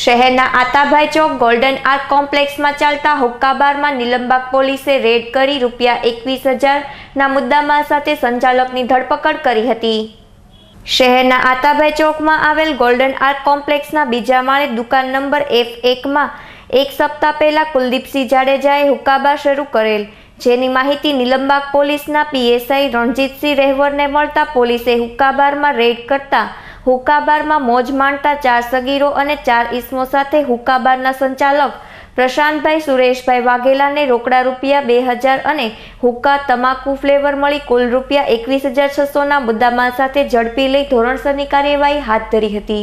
શહેરના આતાભાઈ ચોક golden arc કોમ્પ્લેક્સમાં ચાલતા હુક્કાબારમાં નિલંબાગ પોલીસે રેડ કરી રૂપિયા એકવીસ હજારના મુદ્દામાલ સાથે સંચાલકની ધરપકડ કરી હતી. શહેરના આતાભાઈ ચોકમાં આવેલ ગોલ્ડન આર્ક કોમ્પ્લેક્સના બીજા માળે દુકાન નંબર એફ એકમાં એક સપ્તાહ પહેલાં કુલદીપસિંહ જાડેજાએ હુક્કાબાર શરૂ કરેલ. જેની માહિતી નિલંબાગ પોલીસના પીએસઆઈ રણજીતસિંહ રહેવરને મળતા પોલીસે હુક્કાબારમાં રેડ કરતા હુક્કાબારમાં મોજ માણતા ચાર સગીરો અને ચાર ઇસમો સાથે હુકાબારના સંચાલક પ્રશાંતભાઈ સુરેશભાઈ વાઘેલાને રોકડા રૂપિયા બે હજાર અને હુક્કા તમાકુ ફ્લેવર મળી કુલ રૂપિયા એકવીસ હજાર છસોના મુદ્દામાલ સાથે ઝડપી લઈ ધોરણસરની કાર્યવાહી હાથ ધરી હતી.